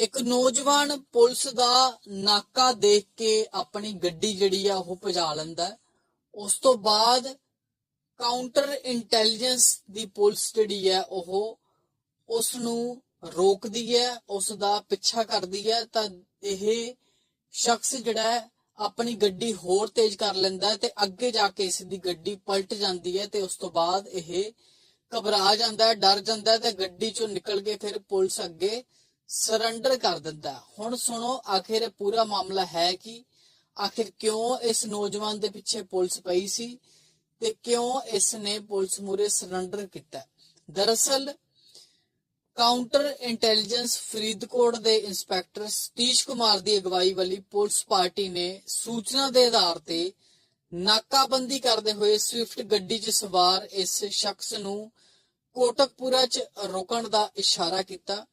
ਇੱਕ ਨੌਜਵਾਨ ਪੁਲਿਸ ਦਾ ਨਾਕਾ ਦੇਖ ਕੇ ਆਪਣੀ ਗੱਡੀ ਜਿਹੜੀ ਆ ਉਹ ਭਜਾ ਲੈਂਦਾ ਉਸ ਤੋਂ ਬਾਅਦ ਕਾਊਂਟਰ ਇੰਟੈਲੀਜੈਂਸ ਦੀ ਪੁਲਿਸ ਜਿਹੜੀ ਹੈ ਉਹ ਉਸ ਨੂੰ ਰੋਕਦੀ ਹੈ ਉਸ ਦਾ ਪਿੱਛਾ ਕਰਦੀ ਹੈ। ਤਾਂ ਇਹ ਸ਼ਖਸ ਜਿਹੜਾ ਹੈ ਆਪਣੀ ਗੱਡੀ ਹੋਰ ਤੇਜ਼ ਕਰ ਲੈਂਦਾ ਤੇ ਅੱਗੇ ਜਾ ਕੇ ਇਸ ਦੀ ਗੱਡੀ ਪਲਟ ਜਾਂਦੀ ਹੈ ਤੇ ਉਸ ਤੋਂ ਬਾਅਦ ਇਹ ਘਬਰਾ ਜਾਂਦਾ ਹੈ, ਡਰ ਜਾਂਦਾ ਹੈ ਤੇ ਗੱਡੀ ਚੋਂ ਨਿਕਲ ਕੇ ਫਿਰ ਪੁਲਿਸ ਅੱਗੇ ਸਰੈਂਡਰ ਕਰ ਦਿੰਦਾ ਹੁਣ ਸੁਣੋ, ਆਖਿਰ ਪੂਰਾ ਮਾਮਲਾ ਹੈ ਕਿ ਆਖਿਰ ਕਿਉਂ ਇਸ ਨੌਜਵਾਨ ਦੇ ਪਿੱਛੇ ਪੁਲਿਸ ਪਈ ਸੀ ਤੇ ਕਿਉਂ ਇਸ ਨੇ ਪੁਲਿਸ ਮੂਰੇ ਸਰੈਂਡਰ ਕੀਤਾ ਦਰਅਸਲ ਕਾਊਂਟਰ ਇੰਟੈਲੀਜੈਂਸ ਫਰੀਦਕੋਟ ਦੇ ਇੰਸਪੈਕਟਰ ਸਤੀਸ਼ ਕੁਮਾਰ ਦੀ ਅਗਵਾਈ ਵਾਲੀ ਪੁਲਿਸ ਪਾਰਟੀ ਨੇ ਸੂਚਨਾ ਦੇ ਆਧਾਰ ਤੇ ਨਾਕਾਬੰਦੀ ਕਰਦੇ ਹੋਏ ਸਵਿਫਟ ਗੱਡੀ 'ਚ ਸਵਾਰ ਇਸ ਸ਼ਖਸ ਨੂੰ ਕੋਟਕਪੂਰਾ 'ਚ ਰੋਕਣ ਦਾ ਇਸ਼ਾਰਾ ਕੀਤਾ।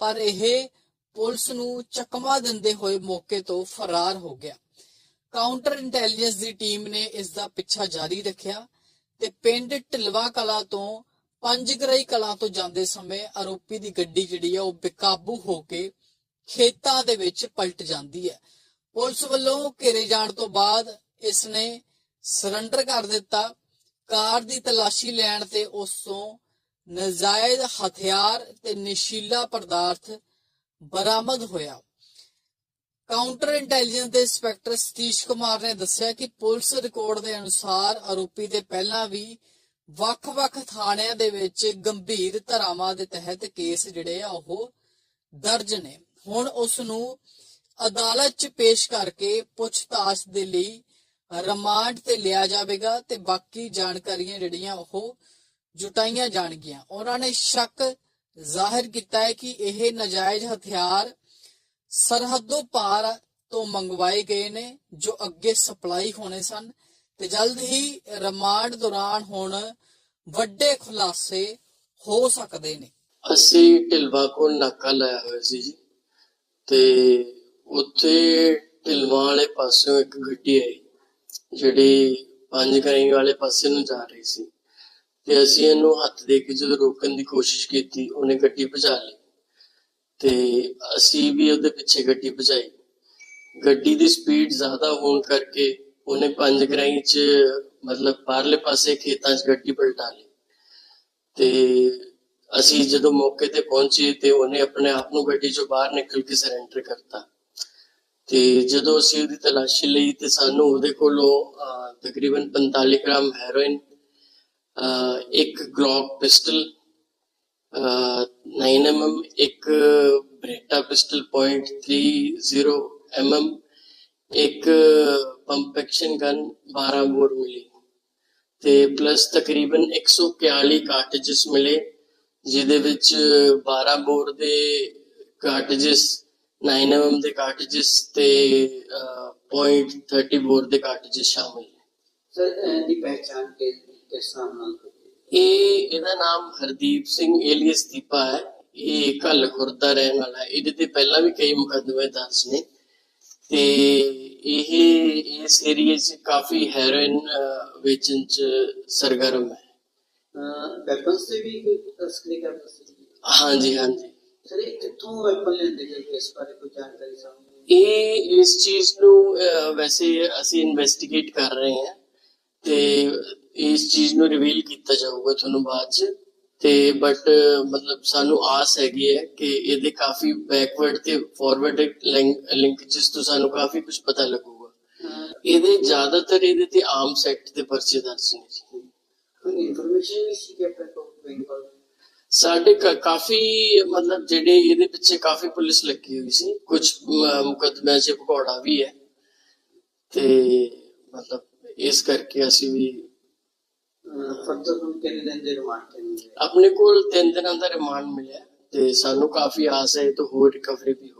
ਪਰ ਇਹ ਪੁਲਿਸ ਨੂੰ ਚਕਮਾ ਦਿੰਦੇ ਹੋਏ ਮੌਕੇ ਤੋਂ ਫਰਾਰ ਹੋ ਗਿਆ। ਕਾਊਂਟਰ ਇੰਟੈਲੀਜੈਂਸ ਦੀ ਟੀਮ ਨੇ ਇਸ ਦਾ ਪਿੱਛਾ ਜਾਰੀ ਰੱਖਿਆ ਤੇ ਪਿੰਡ ਢਿਲਵਾ ਕਲਾ ਤੋਂ ਪੰਜਗਰਾਈ ਕਲਾ ਤੋਂ ਜਾਂਦੇ ਸਮੇਂ ਆਰੋਪੀ ਦੀ ਗੱਡੀ ਜਿਹੜੀ ਆ ਉਹ ਬੇਕਾਬੂ ਹੋ ਕੇ ਖੇਤਾਂ ਦੇ ਵਿੱਚ ਪਲਟ ਜਾਂਦੀ ਹੈ। ਪੁਲਿਸ ਵੱਲੋਂ ਘੇਰੇ ਜਾਣ ਤੋਂ ਬਾਅਦ ਇਸ ਨੇ ਸਰੈਂਡਰ ਕਰ ਦਿੱਤਾ। ਕਾਰ ਦੀ ਤਲਾਸ਼ੀ ਲੈਣ ਤੇ ਉਸ ਤੋਂ ਨਜਾਇਜ਼ ਹਥਿਆਰ ਤੇ ਨਸ਼ੀਲਾ ਪਦਾਰਥ ਬਰਾਮਦ ਹੋਇਆ। ਕਾਊਂਟਰ ਇੰਟੈਲੀਜੈਂਸ ਦੇ ਇੰਸਪੈਕਟਰ ਸਤੀਸ਼ ਕੁਮਾਰ ਨੇ ਦੱਸਿਆ ਕਿ ਪੁਲਿਸ ਰਿਕਾਰਡ ਦੇ ਅਨੁਸਾਰ ਆਰੋਪੀ ਦੇ ਪਹਿਲਾਂ ਵੀ ਵੱਖ-ਵੱਖ ਥਾਣਿਆਂ ਦੇ ਵਿੱਚ ਗੰਭੀਰ ਧਾਰਾਵਾਂ ਦੇ ਤਹਿਤ ਕੇਸ ਜਿਹੜੇ ਆ ਉਹ ਦਰਜ ਨੇ। ਹੁਣ ਉਸ ਨੂੰ ਅਦਾਲਤ 'ਚ ਪੇਸ਼ ਕਰਕੇ ਪੁੱਛਤਾਛ ਦੇ ਲਈ ਰਿਮਾਂਡ ਤੇ ਲਿਆ ਜਾਵੇਗਾ ਤੇ ਬਾਕੀ ਜਾਣਕਾਰੀਆਂ ਜਿਹੜੀਆਂ ਉਹ ਜੁਟਾਈਆਂ ਜਾਣਗੀਆਂ ਉਹਨਾਂ ਨੇ ਸ਼ੱਕ ਜ਼ਾਹਿਰ ਕੀਤਾ ਹੈ ਕਿ ਇਹ ਨਜਾਇਜ਼ ਹਥਿਆਰ ਸਰਹੱਦੋਂ ਪਾਰ ਤੋਂ ਮੰਗਵਾਏ ਗਏ ਨੇ, ਜੋ ਅੱਗੇ ਸਪਲਾਈ ਹੋਣੇ ਸਨ ਤੇ ਜਲਦ ਹੀ ਰਿਮਾਂਡ ਦੌਰਾਨ ਹੁਣ ਵੱਡੇ ਖੁਲਾਸੇ ਹੋ ਸਕਦੇ ਨੇ। ਅਸੀਂ ਢਿਲਵਾ ਕੋਲ ਨਾਕਾ ਲਾਇਆ ਹੋਇਆ ਸੀ ਜੀ ਤੇ ਉੱਥੇ ਢਿਲਵਾ ਵਾਲੇ ਪਾਸਿਓਂ ਇੱਕ ਗੱਡੀ ਆਈ, ਜਿਹੜੀ ਪੰਜ ਕਰਾਈ ਵਾਲੇ ਪਾਸੇ ਨੂੰ ਜਾ ਰਹੀ ਸੀ। ਤੇ ਅਸੀਂ ਇਹਨੂੰ ਹੱਥ ਦੇ ਕੇ ਜਦੋਂ ਰੋਕਣ ਦੀ ਕੋਸ਼ਿਸ਼ ਕੀਤੀ ਉਹਨੇ ਗੱਡੀ ਭਜਾ ਲਈ ਤੇ ਅਸੀਂ ਵੀ ਉਹਦੇ ਪਿੱਛੇ ਗੱਡੀ ਭਜਾਈ। ਗੱਡੀ ਦੀ ਸਪੀਡ ਜ਼ਿਆਦਾ ਹੋਣ ਕਰਕੇ ਉਹਨੇ ਪੰਜ ਕਰਾਈ ਚ ਮਤਲਬ ਬਾਹਰਲੇ ਪਾਸੇ ਖੇਤਾਂ 'ਚ ਗੱਡੀ ਪਲਟਾ ਲਈ। ਤੇ ਅਸੀਂ ਜਦੋਂ ਮੌਕੇ ਤੇ ਪਹੁੰਚੇ ਤੇ ਉਹਨੇ ਆਪਣੇ ਆਪ ਨੂੰ ਗੱਡੀ ਚੋਂ ਬਾਹਰ ਨਿਕਲ ਕੇ ਸਰੈਂਡਰ ਕਰਤਾ। ਤੇ ਜਦੋਂ ਅਸੀਂ ਉਹਦੀ ਤਲਾਸ਼ੀ ਲਈ ਤੇ ਸਾਨੂੰ ਉਹਦੇ ਕੋਲੋਂ ਅਹ, ਤਕਰੀਬਨ 45 ਗ੍ਰਾਮ ਹੈਰੋਇਨ ਇੱਕ ਗਲੌਕ ਪਿਸਟਲ 9 mm ਇੱਕ ਬ੍ਰੇਟਾ ਪਿਸਟਲ .30 mm ਇੱਕ ਪੰਪ ਐਕਸ਼ਨ ਗਨ 12 ਬੋਰ ਮਿਲੀ। ਤੇ ਪਲੱਸ ਤਕਰੀਬਨ 141 ਕਾਰਟ੍ਰਿਜਸ ਮਿਲੇ, ਜਿਹਦੇ ਵਿੱਚ 12 ਬੋਰ ਦੇ ਕਾਰਟ੍ਰਿਜਸ 9 mm ਦੇ ਕਾਰਟ੍ਰਿਜਸ ਤੇ .30 ਬੋਰ ਦੇ ਕਾਰਟ੍ਰਿਜਸ ਸ਼ਾਮਿਲ ਸਰ ਇਹਦੀ ਪਹਿਚਾਣ ਕੇ ਇਹ ਇਹਦਾ ਨਾਮ ਹਰਦੀਪ ਸਿੰਘ ਏਲੀਅਸ ਦੀਪਾ ਹੈ। ਇਹ ਕੱਲ ਖੁਰਦਾ ਰਹਿਣ ਵਾਲਾ ਇਹਦੇ ਤੇ ਪਹਿਲਾਂ ਵੀ ਕਈ ਮੁਕੱਦਮੇ ਦਰਜ ਨੇ। ਤੇ ਇਹ ਇਸ ਏਰੀਏ 'ਚ ਕਾਫੀ ਹੈਰੋਇਨ ਵੇਚਣ 'ਚ ਸਰਗਰਮ ਹੈ। ਵੈਪਨਸ ਤੇ ਵੀ ਕੋਈ ਤਸਕਰੀ ਕਰਦਾ ਸੀ? ਹਾਂਜੀ ਹਾਂਜੀ। ਸਰ ਇਹ ਕਿੱਥੋਂ ਵੈਪਨ ਲੈਂਦੇ ਗਏ ਇਸ ਬਾਰੇ ਕੋਈ ਜਾਣਕਾਰੀ ਸਾਹਮਣੇ ਇਹ ਇਸ ਚੀਜ਼ ਨੂੰ ਵੈਸੇ ਅਸੀਂ ਇਨਵੈਸਟੀਗੇਟ ਕਰ ਰਹੇ ਹਾਂ। ਤੇ ਇਸ ਚੀਜ਼ ਨੂੰ ਰਿਵੀਲ ਕੀਤਾ ਜਾਊਗਾ ਤੁਹਾਨੂੰ ਬਾਅਦ ਚ। ਤੇ ਬਟ ਮਤਲਬ ਸਾਨੂੰ ਆਸ ਹੈਗੀ ਹੈ ਕਿ ਇਹਦੇ ਕਾਫੀ ਬੈਕਵਰਡ ਤੇ ਫਾਰਵਰਡ ਲਿੰਕੇजेस ਤੋਂ ਸਾਨੂੰ ਕਾਫੀ ਕੁਝ ਪਤਾ ਲੱਗੂਗਾ। ਇਹਦੇ ਜ਼ਿਆਦਾਤਰ ਇਹਦੇ ਤੇ ਆਮ ਸੈਕਟ ਦੇ ਪਰਚੇ ਦਰਜ ਨੇ ਜੀ। ਕੋਈ ਇਨਫੋਰਮੇਸ਼ਨ ਵੀ ਸੀ ਕਿ ਆਪਣੇ ਕੋਲ ਇਨਫੋਰਮੇਸ਼ਨ ਸਾਡੇ ਕਾਫੀ ਮਤਲਬ ਜਿਹੜੇ ਇਹਦੇ ਪਿੱਛੇ ਕਾਫੀ ਪੁਲਿਸ ਲੱਗੀ ਹੋਈ ਸੀ। ਕੁਝ ਮੁਕੱਦਮਿਆਂ 'ਚ ਭਗੌੜਾ ਵੀ ਹੈ। ਤੇ ਮਤਲਬ ਇਸ ਕਰਕੇ ਅਸੀਂ ਵੀ ਫਰਦਰ ਨੂੰ ਕਿੰਨੇ ਦਿਨ ਦੇ ਰਿਮਾਂਡ ਤੇ ਮਿਲੇ ਆਪਣੇ ਕੋਲ ਤਿੰਨ ਦਿਨਾਂ ਦਾ ਰਿਮਾਂਡ ਮਿਲਿਆ ਤੇ ਸਾਨੂੰ ਕਾਫੀ ਆਸ ਹੈ ਇਹ ਤੋਂ ਹੋਰ ਰਿਕਵਰੀ ਵੀ ਹੋ